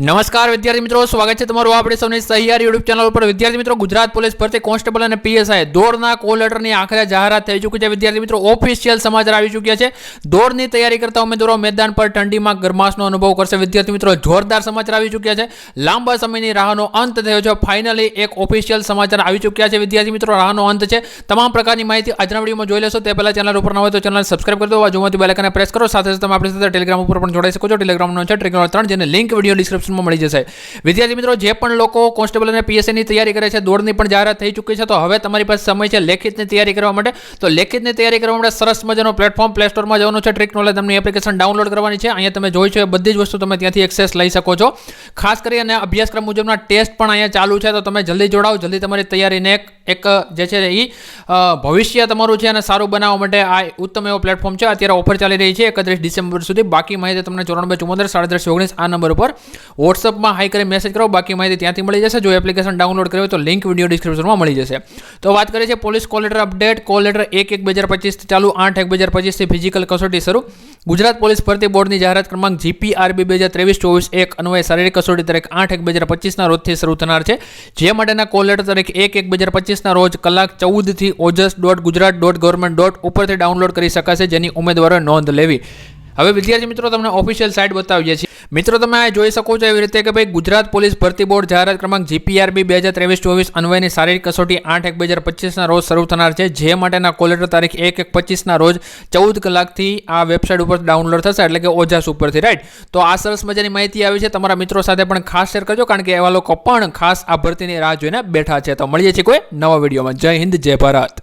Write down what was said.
નમસ્કાર વિદ્યાર્થી મિત્રો, સ્વાગત છે તમારું આપણે સૌને સહિયાર યુટ્યુબ ચેનલ ઉપર. વિદ્યાર્થી મિત્રો, ગુજરાત પોલીસ ભરતી કોન્સ્ટેબલ અને પીએસઆઈ દોડના કોલ લેટરની આખરે જાહેરાત થઈ ચૂકી છે. વિદ્યાર્થી મિત્રો ઓફિશિયલ સમાચાર આવી ચૂક્યા છે. દોડની તૈયારી કરતા ઉમેદવારો મેદાન પર ઠંડીમાં ગરમાશનો અનુભવ કરશે. વિદ્યાર્થી મિત્રો, જોરદાર સમાચાર આવી ચૂક્યા છે. લાંબા સમયની રાહનો અંત થયો છે. ફાઇનલી એક ઓફિશિયલ સમાચાર આવી ચૂક્યા છે. વિદ્યાર્થી મિત્રો, રાહનો અંત છે. તમામ પ્રકારની માહિતી આજના વિડીયોમાં જોઈ લેશો. તે પહેલાં ચેનલ ઉપર ન હોય તો ચેનલ સબસ્ક્રાઇબ કરી દો. બાજુમાંથી બેલેકને પ્રેસ કરો. સાથે સાથે તમે આપણી સાથે ટેલિગ્રામ ઉપર પણ જોડાઈ શકો છો. ટેલિગ્રામનો છે. ટેલિગ્રામ ત્રણ જેને લિંક વીડિયો ડિસ્ક્રિપ્શનમાં મળી જશે. વિદ્યાર્થી મિત્રો, જે પણ લોકો કોન્સ્ટેબલ અને પીએસસીની તૈયારી કરે છે, દોડની પણ જાહેરાત થઈ ચૂકી છે, તો હવે તમારી પાસે સમય છે લેખિતની તૈયારી કરવા માટે. તો લેખિતની તૈયારી કરવા માટે સરસ મજાનો પ્લેટફોર્મ પ્લે સ્ટોરમાં જવાનું છે ટ્રીક નોલેજ તમને એપ્લિકેશન ડાઉનલોડ કરવાની છે. અહીંયા તમે જોઈ છો એ બધી જ વસ્તુ તમે ત્યાંથી એક્સેસ લઈ શકો છો. ખાસ કરી અને અભ્યાસક્રમ મુજબના ટેસ્ટ પણ અહીંયા ચાલુ છે, તો તમે જલ્દી જોડાઓ, જલ્દી તમારી તૈયારીને એક જે છે એ ભવિષ્ય તમારું છે અને સારું બનાવવા માટે આ ઉત્તમ એવો પ્લેટફોર્મ છે. અત્યારે ઓફર ચાલી રહી છે એકત્રીસ ડિસેમ્બર સુધી. બાકી માહિતી તમને ચોરાણું ચુમ્મોતેર સાડત્રીસ ઓગણીસ આ નંબર ઉપર વોટ્સઅપમાં હાઈ કરી મેસેજ કરો, બાકી માહિતી ત્યાંથી મળી જશે. જો એપ્લિકેશન ડાઉનલોડ કરવી તો લિંક વીડિયો ડિસ્ક્રિપ્શનમાં મળી જશે. તો વાત કરીએ છીએ police call letter update call letter એક એક બે હજાર પચીસથી ચાલુ, આઠ એક બે હજાર પચીસથી ફિઝિકલ કસોટી શરૂ. ગુજરાત પોલીસ ભરતી બોર્ડની જાહેરાત ક્રમાંક જીપીઆરબી બે હજાર ત્રેવીસ, ચોવીસ, એક, અન્વયે શારીરિક કસોટી તારીખ આઠ એક બે હજાર પચીસના રોજથી શરૂ થનાર છે. જે માટેના કોલ લેટર તારીખ એક એક બે હજાર પચીસના રોજ કલાક ચૌદથી Ojas dot Gujarat dot government dot ઉપરથી ડાઉનલોડ કરી શકાશે જેની ઉમેદવારોએ નોંધ લેવી. હવે વિદ્યાર્થી મિત્રો, તમને ઓફિશિયલ સાઇટ બતાવીએ છીએ. મિત્રો, તમે આ જોઈ શકો છો એવી રીતે કે ભાઈ ગુજરાત પોલીસ ભરતી બોર્ડ જાહેરાત ક્રમાંક જીપીઆરબી બે હજાર ત્રેવીસ ચોવીસ અન્વયની શારીરિક કસોટી આઠ એક બે હજાર પચીસના રોજ શરૂ થનાર છે. જે માટેના કોલેટર તારીખ એક એક પચીસના રોજ ચૌદ કલાકથી આ વેબસાઇટ ઉપર ડાઉનલોડ થશે, એટલે કે ઓજાસ ઉપરથી, રાઈટ? તો આ સરસ મજાની માહિતી આવી છે. તમારા મિત્રો સાથે પણ ખાસ શેર કરજો, કારણ કે એવા લોકો પણ ખાસ આ ભરતીની રાહ જોઈને બેઠા છે. તો મળીએ છીએ કોઈ નવા વિડીયોમાં. જય હિન્દ, જય ભારત.